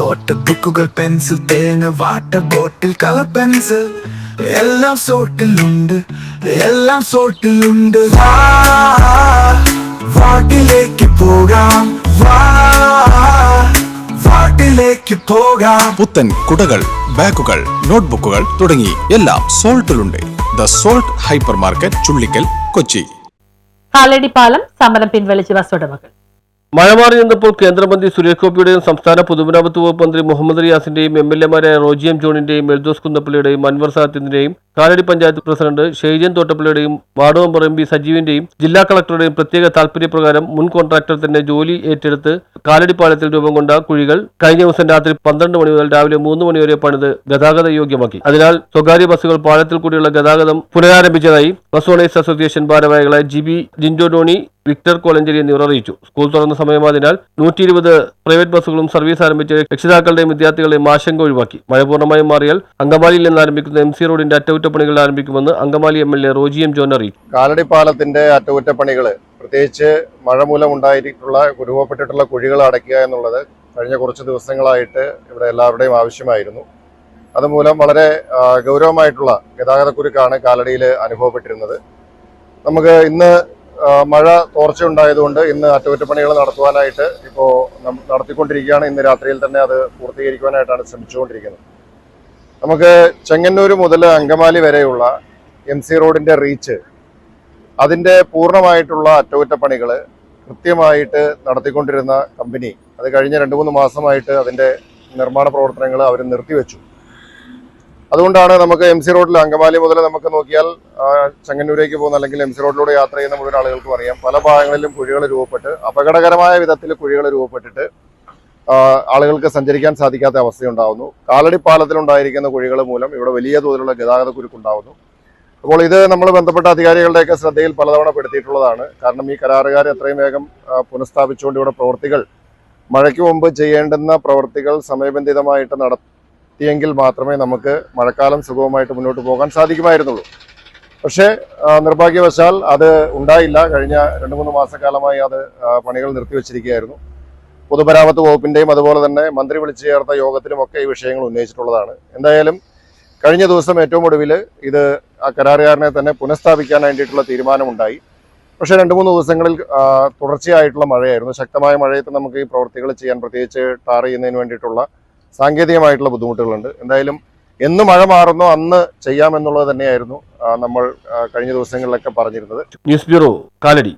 Not ബുക്കുകൾ pencil തേങ്ങ water bottle colour pencil എല്ലാം സോട്ടിലുണ്ട് എല്ലാം സോട്ടിലുണ്ട് വാ വാട്ടിലേക്ക് പോകാം വാ വാട്ടിലേക്ക് പോകാം പുത്തൻ കുടകൾ ബാഗുകൾ നോട്ട്ബുക്കുകൾ തുടങ്ങി എല്ലാം സോൾട്ടിലുണ്ട്. The salt hyper market Chullickal Kochi. കാലടിപ്പാലം സമരം പിൻവലിച്ച ബസ് ഉടമകൾ മഴ മാറി നിന്നപ്പോൾ കേന്ദ്രമന്ത്രി സുരേഷ് ഗോപിയുടെയും സംസ്ഥാന പൊതുമരാമത്ത് വകുപ്പ് മന്ത്രി മുഹമ്മദ് റിയാസിന്റെയും എം എൽ എമാരായ റോജിയം ജോണിന്റെയും എൽദോസ് കുന്നപ്പള്ളിയുടെയും അൻവർ സാത്തിന്റെയും കാലടി പഞ്ചായത്ത് പ്രസിഡന്റ് ഷെയ്ജൻ തോട്ടപ്പള്ളിയുടെയും വാർഡ് മെമ്പർ എം പി സജീവിന്റെയും ജില്ലാ കളക്ടറുടെയും പ്രത്യേക താൽപര്യപ്രകാരം മുൻ കോൺട്രാക്ടർ തന്നെ ജോലി ഏറ്റെടുത്ത് കാലടിപ്പാലത്തിൽ രൂപം കൊണ്ട കുഴികൾ കഴിഞ്ഞ ദിവസം രാത്രി പന്ത്രണ്ട് മണി മുതൽ രാവിലെ മൂന്ന് മണി വരെ പണിത് ഗതാഗത യോഗ്യമാക്കി. അതിനാൽ സ്വകാര്യ ബസ്സുകൾ പാലത്തിൽ കൂടിയുള്ള ഗതാഗതം പുനരാരംഭിച്ചതായി ബസ് ഓണേഴ്സ് അസോസിയേഷൻ ഭാരവാഹികളായ ജി ബി ജിൻഡോ ഡോണി വിക്ടർ കോലഞ്ചേരി എന്നിവർ അറിയിച്ചു. സ്കൂൾ തുറന്ന സമയമായതിനാൽ നൂറ്റി ഇരുപത് പ്രൈവറ്റ് ബസ്സുകളും സർവീസ് ആരംഭിച്ച് രക്ഷിതാക്കളുടെയും വിദ്യാർത്ഥികളുടെയും ആശങ്ക ഒഴിവാക്കി. മഴ പൂർണമായും മാറിയാൽ അങ്കമാലിയിൽ നിന്ന് ആരംഭിക്കുന്ന എം സി റോഡിന്റെ അറ്റകുറ്റപ്പണികൾ ആരംഭിക്കുമെന്ന് Angamaly M L A Roji M John അറിയിച്ചു കാലടിപ്പാലത്തിന്റെ അറ്റകുറ്റപ്പണികൾ പ്രത്യേകിച്ച് മഴ മൂലം ഉണ്ടായിട്ടുള്ള രൂപപ്പെട്ടിട്ടുള്ള കുഴികൾ അടയ്ക്കുക എന്നുള്ളത് കഴിഞ്ഞ കുറച്ച് ദിവസങ്ങളായിട്ട് ഇവിടെ എല്ലാവരുടെയും ആവശ്യമായിരുന്നു. അതുമൂലം വളരെ ഗൗരവമായിട്ടുള്ള ഗൗരവമായിട്ടുള്ള ഗതാഗതക്കുരുക്കാണ് കാലടിയിൽ അനുഭവപ്പെട്ടിരുന്നത്. നമുക്ക് ഇന്ന് മഴ തോർച്ചയുണ്ടായതുകൊണ്ട് ഇന്ന് അറ്റകുറ്റപ്പണികൾ നടത്തുവാനായിട്ട് ഇപ്പോൾ നടത്തിക്കൊണ്ടിരിക്കുകയാണ്. ഇന്ന് രാത്രിയിൽ തന്നെ അത് പൂർത്തീകരിക്കുവാനായിട്ടാണ് ശ്രമിച്ചുകൊണ്ടിരിക്കുന്നത്. നമുക്ക് ചെങ്ങന്നൂർ മുതൽ അങ്കമാലി വരെയുള്ള എം സി റോഡിന്റെ റീച്ച് അതിന്റെ പൂർണമായിട്ടുള്ള അറ്റകുറ്റപ്പണികൾ കൃത്യമായിട്ട് നടത്തിക്കൊണ്ടിരുന്ന കമ്പനി അത് കഴിഞ്ഞ രണ്ട് മൂന്ന് മാസമായിട്ട് അതിന്റെ നിർമ്മാണ പ്രവർത്തനങ്ങൾ അവർ നിർത്തിവെച്ചു. അതുകൊണ്ടാണ് നമുക്ക് എം സി റോഡിൽ അങ്കമാലി മുതൽ നമുക്ക് നോക്കിയാൽ ചെങ്ങന്നൂരേക്ക് പോകുന്ന അല്ലെങ്കിൽ എം സി റോഡിലൂടെ യാത്ര ചെയ്യുന്ന മുഴുവൻ ആളുകൾക്കും അറിയാം. പല ഭാഗങ്ങളിലും കുഴികൾ രൂപപ്പെട്ട് അപകടകരമായ വിധത്തിൽ കുഴികൾ രൂപപ്പെട്ടിട്ട് ആളുകൾക്ക് സഞ്ചരിക്കാൻ സാധിക്കാത്ത അവസ്ഥയുണ്ടാവുന്നു. കാലടി പാലത്തിലുണ്ടായിരിക്കുന്ന കുഴികൾ മൂലം ഇവിടെ വലിയ തോതിലുള്ള ഗതാഗത കുരുക്കുണ്ടാവുന്നു. അപ്പോൾ ഇത് നമ്മൾ ബന്ധപ്പെട്ട അധികാരികളുടെയൊക്കെ ശ്രദ്ധയിൽ പലതവണ പെടുത്തിയിട്ടുള്ളതാണ്. കാരണം ഈ കരാറുകാർ എത്രയും വേഗം പുനഃസ്ഥാപിച്ചുകൊണ്ട് ഇവിടെ പ്രവൃത്തികൾ മഴയ്ക്ക് മുമ്പ് ചെയ്യേണ്ടുന്ന പ്രവൃത്തികൾ സമയബന്ധിതമായിട്ട് നടത്തിയെങ്കിൽ മാത്രമേ നമുക്ക് മഴക്കാലം സുഗമമായിട്ട് മുന്നോട്ട് പോകാൻ സാധിക്കുമായിരുന്നുള്ളൂ. പക്ഷേ നിർഭാഗ്യവശാൽ അത് ഉണ്ടായില്ല. കഴിഞ്ഞ രണ്ട് മൂന്ന് മാസക്കാലമായി അത് പണികൾ നിർത്തിവെച്ചിരിക്കുകയായിരുന്നു. പൊതുമരാമത്ത് വകുപ്പിന്റെയും അതുപോലെ തന്നെ മന്ത്രി വിളിച്ചു ചേർത്ത യോഗത്തിലുമൊക്കെ ഈ വിഷയങ്ങൾ ഉന്നയിച്ചിട്ടുള്ളതാണ്. എന്തായാലും കഴിഞ്ഞ ദിവസം ഏറ്റവും ഒടുവിൽ ഇത് ആ കരാറുകാരനെ തന്നെ പുനഃസ്ഥാപിക്കാൻ വേണ്ടിയിട്ടുള്ള തീരുമാനമുണ്ടായി. പക്ഷേ രണ്ട് മൂന്ന് ദിവസങ്ങളിൽ തുടർച്ചയായിട്ടുള്ള മഴയായിരുന്നു. ശക്തമായ മഴയത്ത് നമുക്ക് ഈ പ്രവൃത്തികൾ ചെയ്യാൻ പ്രത്യേകിച്ച് ടാർ ചെയ്യുന്നതിന് വേണ്ടിയിട്ടുള്ള സാങ്കേതികമായിട്ടുള്ള ബുദ്ധിമുട്ടുകളുണ്ട്. എന്തായാലും എന്ന് മഴ മാറുന്നോ അന്ന് ചെയ്യാമെന്നുള്ളത് തന്നെയായിരുന്നു നമ്മൾ കഴിഞ്ഞ ദിവസങ്ങളിലൊക്കെ പറഞ്ഞിരുന്നത്. News bureau Kalady.